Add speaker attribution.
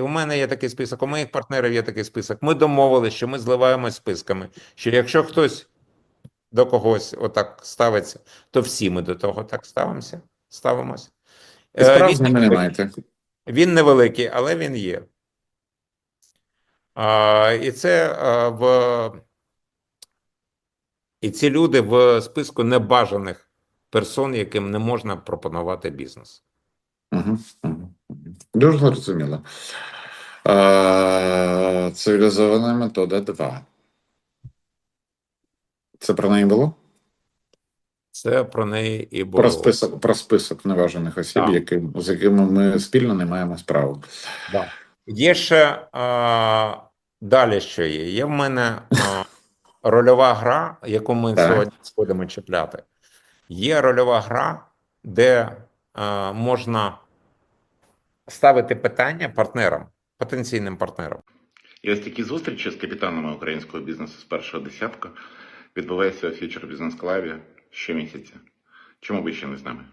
Speaker 1: У мене є такий список, у моїх партнерів є такий список. Ми домовилися, що ми зливаємось списками. Що якщо хтось до когось отак ставиться, то всі ми до того так ставимося. Ставимося.
Speaker 2: І справ
Speaker 1: Е,
Speaker 2: з ними не маєте.
Speaker 1: Він невеликий, але він є. А, і це а, в. І ці люди в списку небажаних персон, яким не можна пропонувати бізнес.
Speaker 2: Угу. Дуже зрозуміло. Цивілізована метода 2. Це про неї було?
Speaker 1: Це про неї і було.
Speaker 2: Про список, про список неважених осіб, які, з якими ми спільно не маємо справи.
Speaker 1: Да. Є ще а, далі, що є. Є в мене а, рольова гра, яку ми
Speaker 2: Так.
Speaker 1: сьогодні будемо чіпляти. Є рольова гра, де а, можна ставити питання партнерам, потенційним партнерам.
Speaker 3: І ось такі зустрічі з капітанами українського бізнесу з першого десятка відбуваються у фьючер бізнес клаві щомісяця. Чому ви ще не з нами?